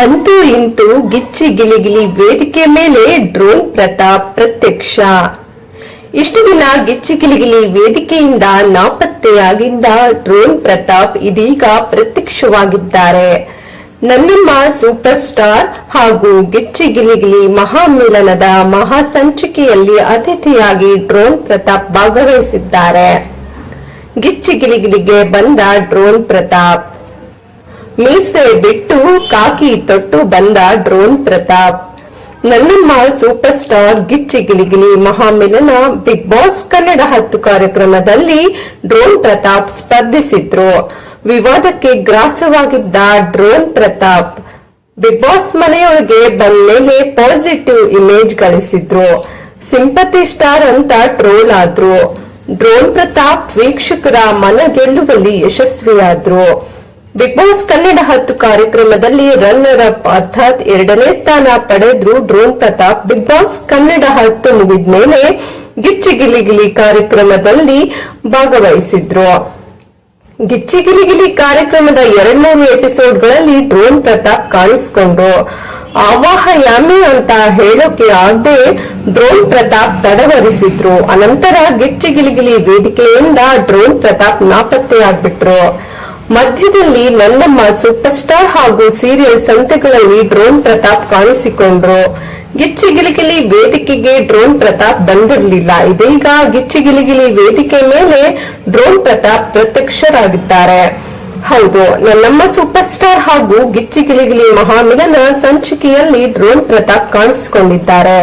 ಅಂತೂ ಇಂತೂ ಗಿಚ್ಚಿ ಗಿಲಿಗಿಲಿ ವೇದಿಕೆ ಮೇಲೆ ಡ್ರೋನ್ ಪ್ರತಾಪ್ ಪ್ರತ್ಯಕ್ಷ. ಇಷ್ಟು ದಿನ ಗಿಚ್ಚಿ ಗಿಲಿಗಿಲಿ ವೇದಿಕೆಯಿಂದ ನಾಪತ್ತೆಯಾಗಿದ್ದ ಡ್ರೋನ್ ಪ್ರತಾಪ್ ಇದೀಗ ಪ್ರತ್ಯಕ್ಷವಾಗಿದ್ದಾರೆ. ನನ್ನಮ್ಮ ಸೂಪರ್ ಸ್ಟಾರ್ ಹಾಗೂ ಗಿಚ್ಚಿ ಗಿಲಿಗಿಲಿ ಮಹಾಮಿಲನದ ಮಹಾಸಂಚಿಕೆಯಲ್ಲಿ ಅತಿಥಿಯಾಗಿ ಡ್ರೋನ್ ಪ್ರತಾಪ್ ಭಾಗವಹಿಸಿದ್ದಾರೆ. ಗಿಚ್ಚಿ ಗಿಲಿಗಿಲಿಗೆ ಬಂದ ಡ್ರೋನ್ ಪ್ರತಾಪ್. ಮೀಸೆ ಕಾಕಿ ತೊಟ್ಟು ಬಂದ drone Pratap. Nannamma super star Gicchi Giligili ಮಹಾಮಿಲನ big boss Kannada ಹತ್ತು ಕಾರ್ಯಕ್ರಮದಲ್ಲಿ ಡ್ರೋನ್ ಪ್ರತಾಪ್ ಸ್ಪರ್ಧಿಸಿದ್ರು. ವಿವಾದಕ್ಕೆ ಗ್ರಾಸವಾಗಿದ್ದ ಡ್ರೋನ್ ಪ್ರತಾಪ್ ಬಿಗ್ ಬಾಸ್ ಮನೆಯೊಳಗೆ ಬಂದ್ಮೇಲೆ ಪಾಸಿಟಿವ್ ಇಮೇಜ್ ಗಳಿಸಿದ್ರು. ಸಿಂಪತಿ ಸ್ಟಾರ್ ಅಂತ ಟ್ರೋಲ್ ಆದ್ರು. ಡ್ರೋನ್ ಪ್ರತಾಪ್ ವೀಕ್ಷಕರ ಮನ ಗೆಲ್ಲುವಲ್ಲಿ ಯಶಸ್ವಿಯಾದ್ರು. ಬಿಗ್ ಬಾಸ್ ಕನ್ನಡ ಹತ್ತು ಕಾರ್ಯಕ್ರಮದಲ್ಲಿ ರನ್ನರ್ ಅಪ್ ಅರ್ಥಾತ್ ಎರಡನೇ ಸ್ಥಾನ ಪಡೆದ್ರು Drone Pratap. Bigg Boss Kannada ಹತ್ತು ಮುಗಿದ್ಮೇಲೆ ಗಿಚ್ಚಿಗಿಲಿಗಿಲಿ ಕಾರ್ಯಕ್ರಮದಲ್ಲಿ ಭಾಗವಹಿಸಿದ್ರು. ಗಿಚ್ಚಿಗಿಲಿಗಿಲಿ ಕಾರ್ಯಕ್ರಮದ ಎರಡ್ನೂರು ಎಪಿಸೋಡ್ಗಳಲ್ಲಿ ಡ್ರೋನ್ ಪ್ರತಾಪ್ ಕಾಣಿಸ್ಕೊಂಡ್ರು. ಆವಾಹಯಾಮಿ ಅಂತ ಹೇಳೋಕೆ ಆಗದೆ ಡ್ರೋನ್ ಪ್ರತಾಪ್ ತಡವರಿಸಿದ್ರು. ಅನಂತರ ಗಿಚ್ಚಿಗಿಲಿಗಿಲಿ ವೇದಿಕೆಯಿಂದ ಡ್ರೋನ್ ಪ್ರತಾಪ್ ನಾಪತ್ತೆಯಾಗ್ಬಿಟ್ರು. ಮಧ್ಯದಲ್ಲಿ ನನ್ನಮ್ಮ ಸೂಪರ್ ಸ್ಟಾರ್ ಹಾಗೂ ಸೀರಿಯಲ್ ಸಂತೆಗಳಲ್ಲಿ ಡ್ರೋನ್ ಪ್ರತಾಪ್ ಕಾಣಿಸಿಕೊಂಡ್ರು. ಗಿಚ್ಚಿಗಿಲಿಗಿಲಿ ವೇದಿಕೆಗೆ ಡ್ರೋನ್ ಪ್ರತಾಪ್ ಬಂದಿರಲಿಲ್ಲ. ಇದೀಗ ಗಿಚ್ಚಿಗಿಲಿಗಿಲಿ ವೇದಿಕೆ ಮೇಲೆ ಡ್ರೋನ್ ಪ್ರತಾಪ್ ಪ್ರತ್ಯಕ್ಷರಾಗಿದ್ದಾರೆ. ಹೌದು, ನನ್ನಮ್ಮ ಸೂಪರ್ ಸ್ಟಾರ್ ಹಾಗೂ ಗಿಚ್ಚಿಗಿಲಿಗಿಲಿ ಮಹಾಮಿಲನ ಸಂಚಿಕೆಯಲ್ಲಿ ಡ್ರೋನ್ ಪ್ರತಾಪ್ ಕಾಣಿಸಿಕೊಂಡಿದ್ದಾರೆ.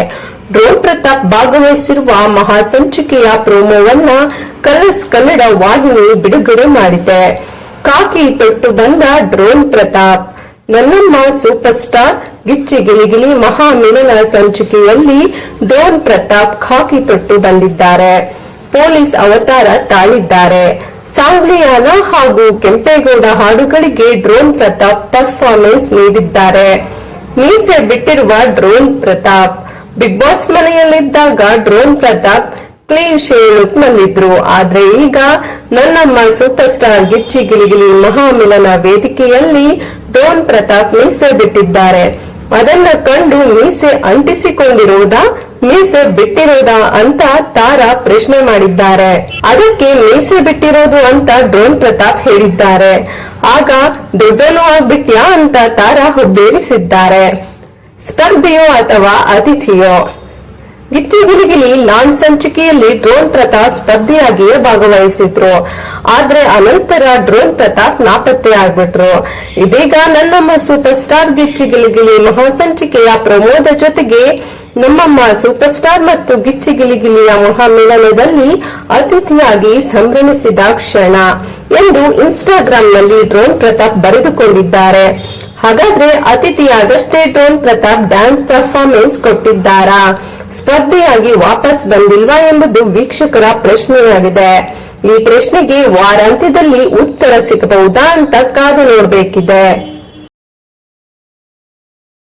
ಡ್ರೋನ್ ಪ್ರತಾಪ್ ಭಾಗವಹಿಸಿರುವ ಮಹಾಸಂಚಿಕೆಯ ಪ್ರೋಮೋವನ್ನ ಕಲರ್ಸ್ ಕನ್ನಡ ವಾಹಿನಿ ಬಿಡುಗಡೆ ಮಾಡಿದೆ. ಕಾಕಿ ತೊಟ್ಟು ಬಂದ drone Pratap. Nannamma super star ಗಿಚ್ಚಿ ಮಹಾ ಮಿಲನ ಸಂಚಿಕೆಯಲ್ಲಿ ಡ್ರೋನ್ ಪ್ರತಾಪ್ ಖಾಕಿ ತೊಟ್ಟು ಬಂದಿದ್ದಾರೆ. ಪೊಲೀಸ್ ಅವತಾರ ತಾಳಿದ್ದಾರೆ. ಸಾಂಗ್ಲಿಯಾನ ಹಾಗೂ ಕೆಂಪೇಗೌಡ ಹಾಡುಗಳಿಗೆ ಡ್ರೋನ್ ಪ್ರತಾಪ್ ಪರ್ಫಾರ್ಮೆನ್ಸ್ ನೀಡಿದ್ದಾರೆ. ಮೀಸೆ ಬಿಟ್ಟಿರುವ drone Pratap. Big Boss ಮನೆಯಲ್ಲಿದ್ದಾಗ Drone Pratap clean shave look ನಲ್ಲಿದ್ರು ಆದ್ರೆ ಈಗ ನನ್ನಮ್ಮ ಸೂಪರ್ ಸ್ಟಾರ್ ಗಿಚ್ಚಿ ಗಿಲಿಗಿಲಿ ಮಹಾಮಿಲನ ವೇದಿಕೆಯಲ್ಲಿ ಡೋನ್ ಪ್ರತಾಪ್ ಮೀಸೆ ಬಿಟ್ಟಿದ್ದಾರೆ. ಅದನ್ನ ಕಂಡು ಮೀಸೆ ಅಂಟಿಸಿಕೊಂಡಿರುವುದಾ ಮೀಸೆ ಬಿಟ್ಟಿರೋದಾ ಅಂತ ತಾರಾ ಪ್ರಶ್ನೆ ಮಾಡಿದ್ದಾರೆ. ಅದಕ್ಕೆ ಮೀಸೆ ಬಿಟ್ಟಿರೋದು ಅಂತ ಡೋನ್ ಪ್ರತಾಪ್ ಹೇಳಿದ್ದಾರೆ. ಆಗ ದೊಡ್ಡನು ಆಗ್ಬಿಟ್ಯಾ ಅಂತ ತಾರಾ ಹುಬ್ಬೇರಿಸಿದ್ದಾರೆ. ಸ್ಪರ್ಧೆಯೋ ಅಥವಾ ಅತಿಥಿಯೋ? ಗಿಚ್ಚಿ ಗಿಲಿಗಿಲಿ ಲಾಂಚ್ ಸಂಚಿಕೆಯಲ್ಲಿ ಡ್ರೋನ್ ಪ್ರತಾಪ್ ಸ್ಪರ್ಧೆಯಾಗಿಯೇ ಭಾಗವಹಿಸಿದ್ರು. ಆದ್ರೆ ಅನಂತರ ಡ್ರೋನ್ ಪ್ರತಾಪ್ ನಾಪತ್ತೆ ಆಗ್ಬಿಟ್ರು. ಇದೀಗ ನನ್ನಮ್ಮ ಸೂಪರ್ ಸ್ಟಾರ್ ಗಿಚ್ಚಿ ಗಿಲಿಗಿಲಿ ಮಹಾಸಂಚಿಕೆಯ ಪ್ರಮೋದ ಜೊತೆಗೆ ನಮ್ಮಮ್ಮ ಸೂಪರ್ ಸ್ಟಾರ್ ಮತ್ತು ಗಿಚ್ಚಿ ಗಿಲಿಗಿಲಿಯ ಮಹಾಮಿಲನದಲ್ಲಿ ಅತಿಥಿಯಾಗಿ ಸಂಭ್ರಮಿಸಿದ ಕ್ಷಣ ಎಂದು ಇನ್ಸ್ಟಾಗ್ರಾಂನಲ್ಲಿ ಡ್ರೋನ್ ಪ್ರತಾಪ್ ಬರೆದುಕೊಂಡಿದ್ದಾರೆ. ಹಾಗಾದ್ರೆ ಅತಿಥಿಯಾಗಷ್ಟೇ ಡ್ರೋನ್ ಪ್ರತಾಪ್ ಡ್ಯಾನ್ಸ್ ಪರ್ಫಾರ್ಮೆನ್ಸ್ ಕೊಟ್ಟಿದ್ದಾರಾ? ಸ್ಪರ್ಧೆಯಾಗಿ ವಾಪಸ್ ಬಂದಿಲ್ವಾ ಎಂಬುದು ವೀಕ್ಷಕರ ಪ್ರಶ್ನೆಯಾಗಿದೆ. ಈ ಪ್ರಶ್ನೆಗೆ ವಾರಾಂತ್ಯದಲ್ಲಿ ಉತ್ತರ ಸಿಗಬಹುದಾ ಅಂತ ಕಾದು ನೋಡ್ಬೇಕಿದೆ.